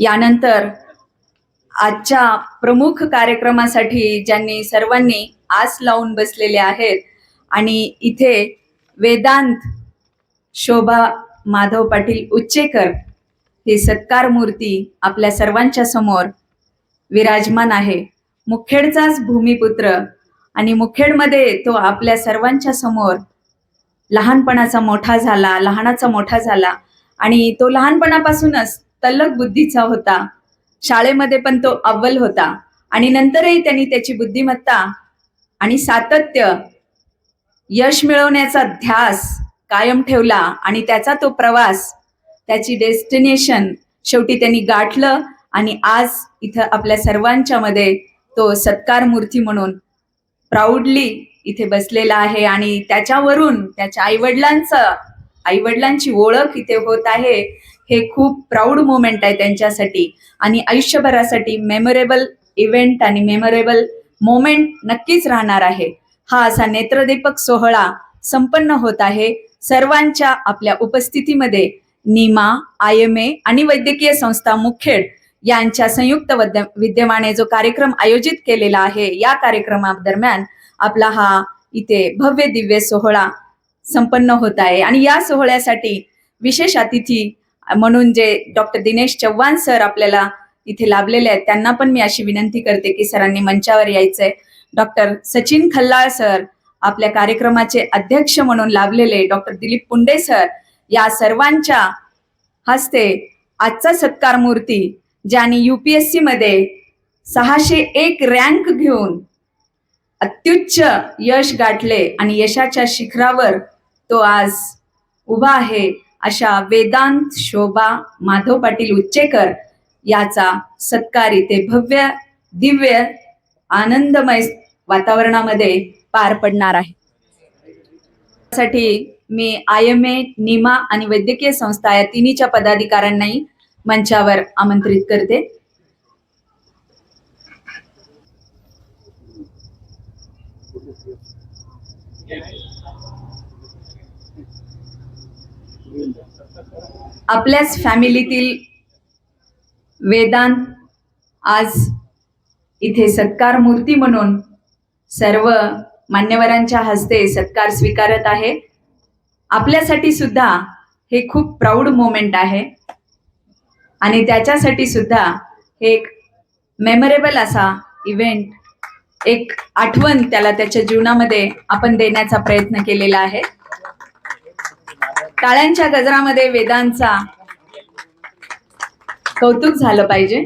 यानंतर आजच्या प्रमुख कार्यक्रमासाठी ज्यांनी सर्वांनी आस लावून बसलेले आहेत आणि इथे वेदांत शोभा माधव पाटील उच्चेकर ही सत्कार मूर्ती आपल्या सर्वांच्या समोर विराजमान आहे. मुखेडचाच भूमिपुत्र आणि मुखेडमध्ये तो आपल्या सर्वांच्या समोर लहानपणाचा मोठा झाला लहानाचा मोठा झाला आणि तो लहानपणापासूनच तल्लक बुद्धीचा होता. शाळेमध्ये पण तो अव्वल होता. आणि नंतरही त्यांनी त्याची बुद्धिमत्ता आणि सातत्य यश मिळवण्याचा ध्यास कायम ठेवला आणि त्याचा तो प्रवास त्याची डेस्टिनेशन शेवटी त्यांनी गाठलं आणि आज इथं आपल्या सर्वांच्या मध्ये तो सत्कार मूर्ती म्हणून प्राऊडली इथे बसलेला आहे आणि त्याच्यावरून त्याच्या आईवडिलांचं आईवडिलांची ओळख इथे होत आहे. हे खूप प्राऊड मोमेंट आहे त्यांच्यासाठी. आणि आयुष्यभरासाठी मेमोरेबल इव्हेंट आणि मेमोरेबल मोमेंट नक्कीच राहणार आहे. हा असा नेत्रदीपक सोहळा संपन्न होत आहे. सर्वांच्या आपल्या उपस्थितीमध्ये नीमा आय एम ए आणि वैद्यकीय संस्था मुखेड यांच्या संयुक्त विद्यमाने जो कार्यक्रम आयोजित केलेला आहे या कार्यक्रमादरम्यान आपला हा इथे भव्य दिव्य सोहळा संपन्न होत आहे. आणि या सोहळ्यासाठी विशेष अतिथी म्हणून जे डॉक्टर दिनेश चव्हाण सर आपल्याला इथे लाभलेले आहेत त्यांना पण मी अशी विनंती करते की सरांनी मंचावर यायचंय. डॉक्टर सचिन खल्लाळ सर आपल्या कार्यक्रमाचे अध्यक्ष म्हणून लाभलेले डॉक्टर दिलीप पुंडे सर या सर्वांच्या हस्ते आजचा सत्कार मूर्ती ज्यांनी युपीएससी मध्ये सहाशे एक रँक घेऊन अत्युच्च यश गाठले आणि यशाच्या शिखरावर तो आज उभा आहे. अशा वेदांत शोभा माधव पाटील उच्चेकर याचा सत्कार इथे भव्य दिव्य आनंदमय वातावरणामध्ये पार पडणार आहे. साठी मी आय एम ए निमा आणि वैद्यकीय संस्था या तिन्हीच्या पदाधिकाऱ्यांनाही मंचावर आमंत्रित करते. आपल्याच फॅमिलीतील वेदांत आज इथे सत्कार मूर्ती म्हणून सर्व मान्यवरांच्या हस्ते सत्कार स्वीकारत आहे. आपल्यासाठी सुद्धा हे खूप प्राऊड मोमेंट आहे. आणि त्याच्यासाठी सुद्धा हे एक मेमोरेबल असा इव्हेंट एक आठवण त्याला त्याच्या जीवनामध्ये आपण देण्याचा प्रयत्न केलेला आहे. टाळ्यांच्या गजरामध्ये वेदांचा कौतुक झालं पाहिजे.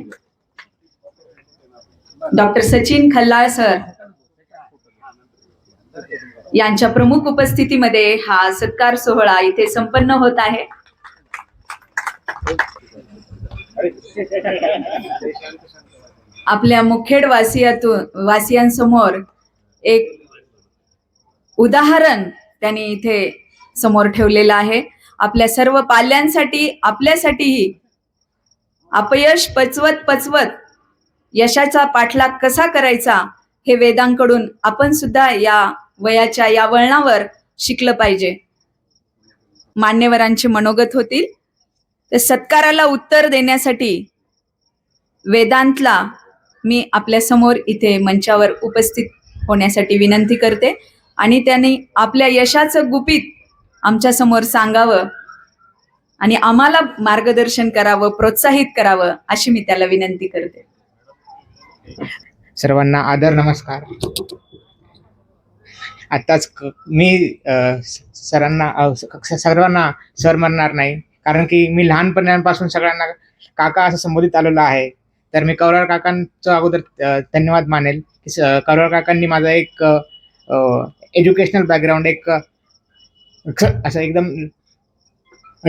डॉक्टर सचिन खल्लाळ सर यांच्या प्रमुख उपस्थितीमध्ये हा सत्कार सोहळा इथे संपन्न होत आहे. आपल्या मुखेड वासियातून वासियांसमोर एक उदाहरण त्यांनी इथे समोर ठेवलेलं आहे. आपल्या सर्व पाल्यांसाठी आपल्यासाठीही अपयश पचवत पचवत यशाचा पाठलाग कसा करायचा हे वेदांकडून आपण सुद्धा या वयाच्या या वळणावर शिकलं पाहिजे. मान्यवरांचे मनोगत होतील. तर सत्काराला उत्तर देण्यासाठी वेदांतला मी आपल्यासमोर इथे मंचावर उपस्थित होण्यासाठी विनंती करते. आणि त्यांनी आपल्या यशाचं गुपित आमच्यासमोर सांगावं आणि आम्हाला मार्गदर्शन करावं प्रोत्साहित करावं अशी मी त्याला विनंती करते. सर्वांना आदर नमस्कार. आत्ताच मी सरांना सर्वांना सर म्हणणार नाही कारण की मी लहानपणापासून सगळ्यांना काका असं संबोधित आलेलो आहे. तर मी कौरार काकांचं अगोदर धन्यवाद मानेल. की स- काकांनी माझा एक एज्युकेशनल बॅकग्राऊंड एक असं एकदम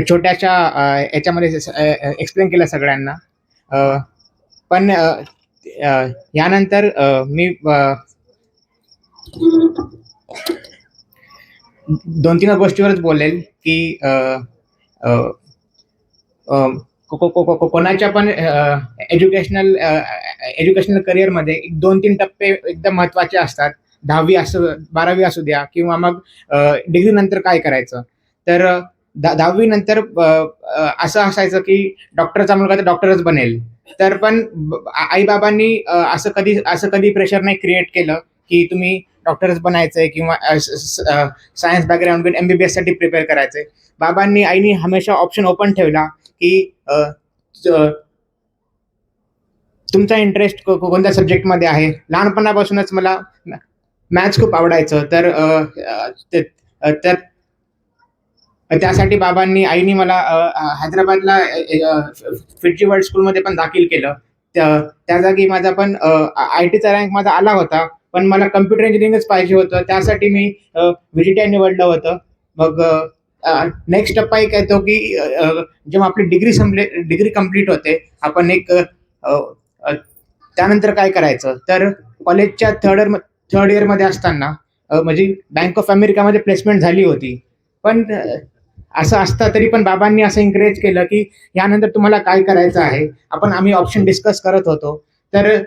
छोट्याशा याच्यामध्ये एक्सप्लेन केलं सगळ्यांना. पण यानंतर मी दोन तीन गोष्टीवरच बोलेल की को- को- को- कोणाच्या पण एज्युकेशनल एज्युकेशनल करिअरमध्ये दोन तीन टप्पे एकदम महत्त्वाचे असतात. दहावी असू बारावी असू द्या किंवा मग डिग्री नंतर काय करायचं? तर दहावी नंतर असं असायचं की डॉक्टरचा मुलगा तर डॉक्टरच बनेल. तर पण आई बाबांनी असं कधी असं कधी प्रेशर नाही क्रिएट केलं की तुम्ही डॉक्टरच बनायचंय किंवा सायन्स बॅकग्राऊंड घेऊन एमबीबीएससाठी प्रिपेअर करायचंय. बाबांनी आईनी हमेशा ऑप्शन ओपन ठेवला की तुमचा इंटरेस्ट कोणत्या सब्जेक्टमध्ये आहे? लहानपणापासूनच मला मॅथ्स खूप आवडायचं. तर ते- त्यासाठी बाबांनी आईनी मला हैदराबादला फिटजी वर्ल्ड स्कूलमध्ये पण दाखल केलं. त्या जागी माझा पण आय टीचा रँक माझा आला होता. पण मला कम्प्युटर इंजिनिअरिंगच पाहिजे होतं. त्यासाठी मी व्हिजिटाय निवडलं होतं. मग नेक्स्ट टप्पा एक येतो की जेव्हा आपली डिग्री संपले डिग्री कंप्लीट होते आपण एक त्यानंतर काय करायचं? तर कॉलेजच्या थर्ड थर्ड इयरमध्ये असताना म्हणजे बँक ऑफ अमेरिकामध्ये प्लेसमेंट झाली होती. पण असं असतं तरी पण बाबांनी असं एन्करेज केलं की यानंतर तुम्हाला काय करायचं आहे? आपण आम्ही ऑप्शन डिस्कस करत होतो. तर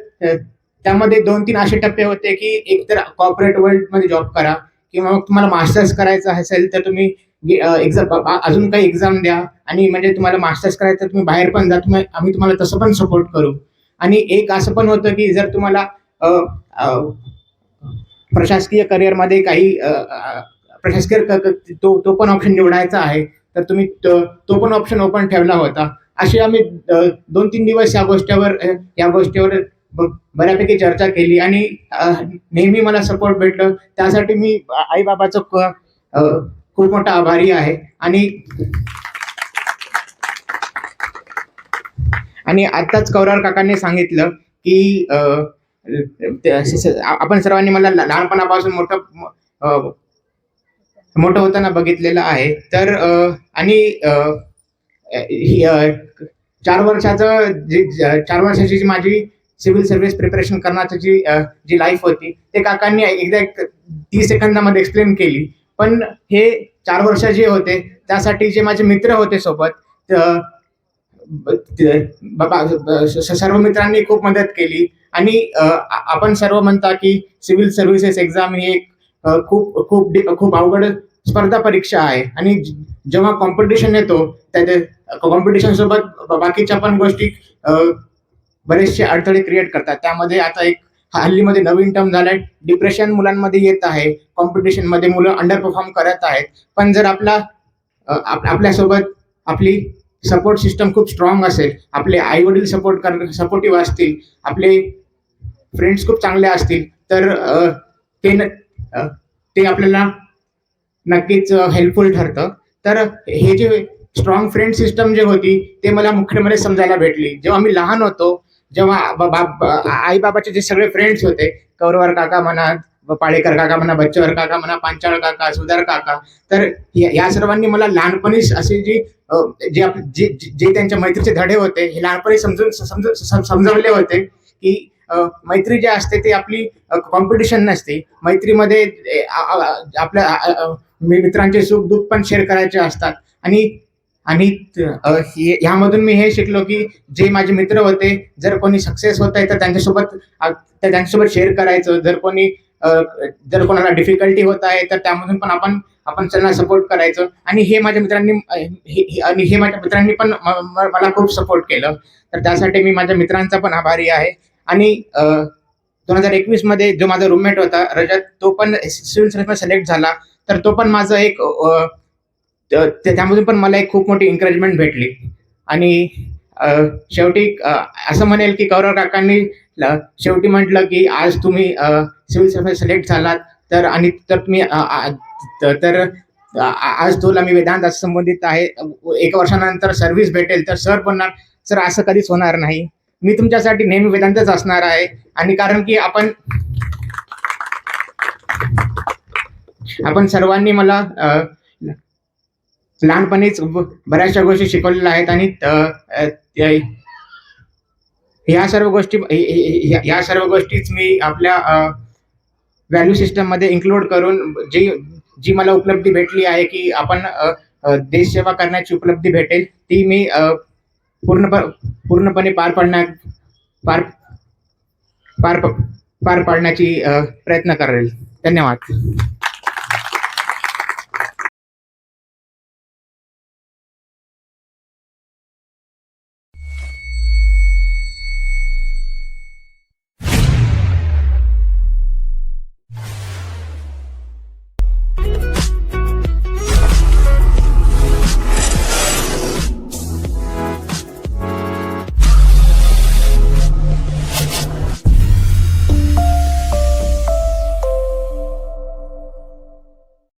त्यामध्ये दोन तीन असे टप्पे होते की एक तर कॉर्पोरेट वर्ल्डमध्ये जॉब करा किंवा मग तुम्हाला मास्टर्स करायचं असेल तर तुम्ही एक्झाम अजून काही एक्झाम द्या. आणि म्हणजे तुम्हाला मास्टर्स करायचं तर तुम्ही बाहेर पण जा. तुम्ही आम्ही तुम्हाला तसं पण सपोर्ट करू. आणि एक असं पण होतं की जर तुम्हाला प्रशासकीय करिअरमध्ये काही प्रशासकीय तो तो पण ऑप्शन निवडायचा आहे. तर तुम्ही तो पण ऑप्शन ओपन ठेवला होता. असे आम्ही दोन तीन दिवस या गोष्टीवर या गोष्टीवर बऱ्यापैकी चर्चा केली आणि नेहमी मला सपोर्ट भेटलं. त्यासाठी मी आईबाबाचं खूप मोठा आभारी आहे. आणि आणि आताच कौरार काकांनी सांगितलं की आपण सर्वांनी मला लहानपणापासून मोठं मोठं होताना बघितलेलं आहे. तर आणि चार वर्षाचं जी चार वर्षाची जी माझी सिव्हिल सर्व्हिस प्रिपरेशन करण्याची जी जी लाईफ होती ते काकांनी एकदा एक तीस सेकंदामध्ये एक्सप्लेन केली. पण हे चार वर्ष जे होते त्यासाठी जे माझे मित्र होते सोबत स- सर्व मित्रांनी खूप मदत केली. आणि आपण सर्व म्हणता की सिव्हिल सर्व्हिसेस एक्झाम ही एक खूप खूप डि- खूप अवघड स्पर्धा परीक्षा आहे. आणि जेव्हा कॉम्पिटिशन येतो त्या कॉम्पिटिशन सोबत बाकीच्या पण गोष्टी बरेचसे अडथळे क्रिएट करतात. त्यामध्ये आता एक हल्लीमध्ये नवीन टर्म झालाय डिप्रेशन मुलांमध्ये येत आहे. कॉम्पिटिशनमध्ये मुलं अंडर परफॉर्म करत आहेत. पण जर आपला आप- आपल्यासोबत आपली सपोर्ट सिस्टम खूप स्ट्रॉंग असेल आपले आई वडील सपोर्ट कर सपोर्टिव्ह असतील आपले फ्रेंड्स खूप चांगले असतील तर ते न- ते आपल्याला नक्कीच हेल्पफुल ठरतं. तर हे जे स्ट्रॉंग फ्रेंड सिस्टम जे होती ते मला मुख्यमध्ये समजायला भेटली. जेव्हा मी लहान होतो जेव्हा आई बाबाचे जे सगळे फ्रेंड्स होते कौरवर काका म्हणा पाळेकर काका म्हणा बच्चेवर काका म्हणा पांचाळ काका सुधार काका तर या सर्वांनी मला लहानपणीच असे जी जे जे त्यांच्या मैत्रीचे धडे होते हे लहानपणी समजून समजून समजावले होते की मैत्री जी असते ती आपली कॉम्पिटिशन नसते. मैत्रीमध्ये आपल्या मित्रांचे सुख दुःख पण शेअर करायचे असतात. आणि आणि हे- ह्यामधून मी हे शिकलो की जे माझे मित्र होते जर कोणी सक्सेस होत आहे तर त्यांच्यासोबत त्यांच्यासोबत शेअर करायचं. जर कोणी जर कोणाला डिफिकल्टी होत आहे तर त्यामधून पण आपण आपण त्यांना सपोर्ट करायचं. आणि हे माझ्या मित्रांनी हे- आणि हे माझ्या मित्रांनी पण मला खूप सपोर्ट केलं. तर त्यासाठी मी माझ्या मित्रांचा पण आभारी आहे. आणि दोन हजार एकवीसमध्ये जो माझा रूममेट होता रजत तो पण सिव्हिल सर्व्हिस सिलेक्ट झाला. तर तो पण माझं एक ते- त्यामधून पण मला एक खूप मोठी एन्करेजमेंट भेटली. आणि शेवटी असं म्हणेल की कौरव काकांनी शेवटी म्हटलं की आज तुम्ही सिव्हिल सर्व्हिस सिलेक्ट झालात तर आणि तर तुम्ही तर आज तुला मी वेदांत संबंधित आहे. एक वर्षानंतर सर्व्हिस भेटेल तर सर बनणार. सर असं कधीच होणार नाही. मी तुमच्यासाठी नेहमी वेदांतच असणार आहे. आणि कारण की आपण आपण सर्वांनी मला लहानपणीच बऱ्याचशा गोष्टी शिकवलेल्या आहेत आणि या ह्या सर्व गोष्टी ह्या- सर्व गोष्टीच मी आपल्या व्हॅल्यू सिस्टममध्ये इन्क्लूड करून जी जी मला उपलब्धी भेटली आहे की आपण देशसेवा करण्याची उपलब्धी भेटेल ती मी अ, पूर्ण पूर्णपणे पार पाडण्या पार पार पार पाडण्याची प्रयत्न करेल. धन्यवाद.